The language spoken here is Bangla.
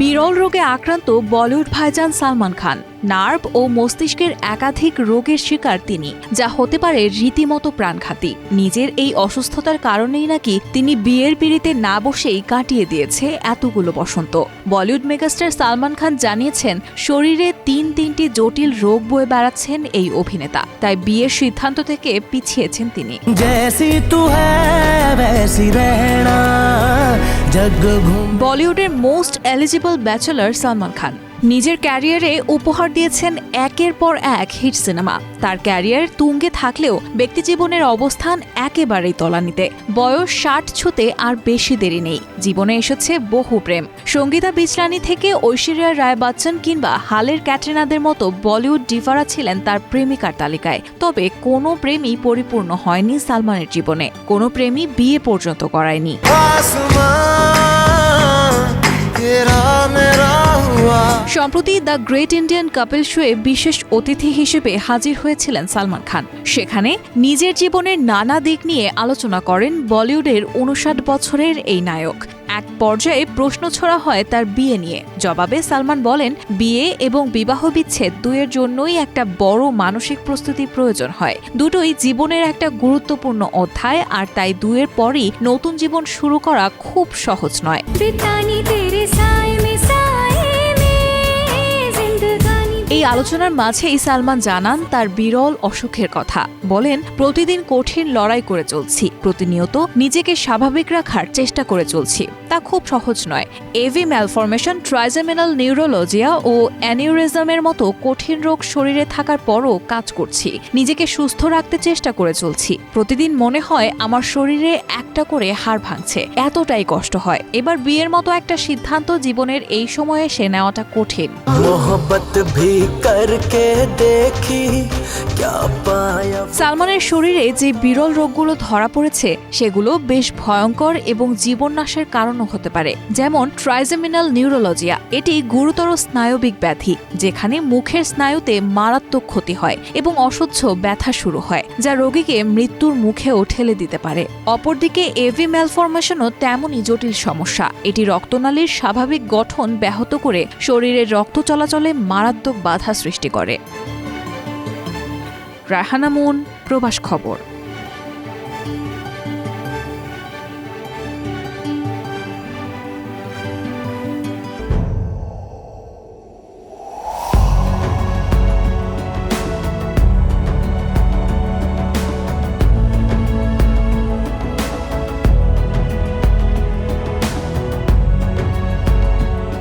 বিরল রোগে আক্রান্ত বলিউড ভাইজান সালমান খান নার্ভ ও মস্তিষ্কের একাধিক রোগের শিকার তিনি যা হতে পারে রীতিমতো প্রাণঘাতী। নিজের এই অসুস্থতার কারণেই নাকি তিনি বিয়ের পিড়িতে না বসেই কাটিয়ে দিয়েছে এতগুলো বসন্ত। বলিউড মেগাস্টার সালমান খান জানিয়েছেন শরীরে তিন তিনটি জটিল রোগ বয়ে বেড়াচ্ছেন এই অভিনেতা তাই বিয়ের সিদ্ধান্ত থেকে পিছিয়েছেন তিনি। বলিউডের most eligible bachelor Salman Khan নিজের ক্যারিয়ারে উপহার দিয়েছেন একের পর এক হিট সিনেমা। তার ক্যারিয়ার তুঙ্গে থাকলেও ব্যক্তিজীবনের অবস্থান একেবারেই তলানিতে। বয়স ষাট ছুতে আর বেশি দেরি নেই। জীবনে এসেছে বহু প্রেম। সঙ্গীতা বিচলানি থেকে ঐশ্বরিয়া রায় বচ্চন কিংবা হালের ক্যাটরিনাদের মতো বলিউড ডিভারা ছিলেন তার প্রেমিকার তালিকায়। তবে কোনো প্রেমই পরিপূর্ণ হয়নি সালমানের জীবনে। কোনো প্রেমই বিয়ে পর্যন্ত করায়নি। সম্প্রতি দ্য গ্রেট ইন্ডিয়ান কাপল শোয়ে বিশেষ অতিথি হিসেবে হাজির হয়েছিলেন সালমান খান। সেখানে নিজের জীবনের নানা দিক নিয়ে আলোচনা করেন বলিউডের উনষাট বছরের এই নায়ক। এক পর্যায়ে প্রশ্ন ছড়া হয় তার বিয়ে নিয়ে। জবাবে সালমান বলেন, বিয়ে এবং বিবাহ বিচ্ছেদ দুয়ের জন্যই একটা বড় মানসিক প্রস্তুতি প্রয়োজন হয়। দুটোই জীবনের একটা গুরুত্বপূর্ণ অধ্যায় আর তাই দুয়ের পরই নতুন জীবন শুরু করা খুব সহজ নয়। এই আলোচনার মাঝেই সালমান জানান তার বিরল অসুখের কথা। বলেন, প্রতিদিন কঠিন লড়াই করে চলছি। প্রতিনিয়ত নিজেকে স্বাভাবিক রাখার চেষ্টা করে চলছি। তা খুব সহজ নয়। এভি ম্যালফরমেশন ট্রাইজামিনাল নিউরোলজিয়া ও অ্যানিউরিজমের মতো কঠিন রোগ শরীরে থাকার পরও কাজ করছি। নিজেকে সুস্থ রাখতে চেষ্টা করে চলছি। প্রতিদিন মনে হয় আমার শরীরে একটা করে হাড় ভাঙছে। এতটাই কষ্ট হয়। এবার বিয়ের মতো একটা সিদ্ধান্ত জীবনের এই সময়ে এসে নেওয়াটা কঠিন। করকে দেখি সালমানের শরীরে যে বিরল রোগগুলো ধরা পড়েছে, সেগুলো বেশ ভয়ঙ্কর এবং জীবননাশের কারণও হতে পারে, যেমন ট্রাইজেমিনাল নিউরোলজিয়া। এটি গুরুতর স্নায়বিক ব্যাধি, যেখানে মুখের স্নায়ুতে মারাত্মক ক্ষতি হয় এবং অসহ্য ব্যথা শুরু হয়, যা রোগীকে মৃত্যুর মুখেও ঠেলে দিতে পারে। অপরদিকে এভি ম্যালফরমেশনও তেমনই জটিল সমস্যা। এটি রক্তনালীর স্বাভাবিক গঠন ব্যাহত করে শরীরের রক্ত চলাচলে মারাত্মক বাধা বাধা সৃষ্টি করে। রাহানা মুন প্রবাস খবর।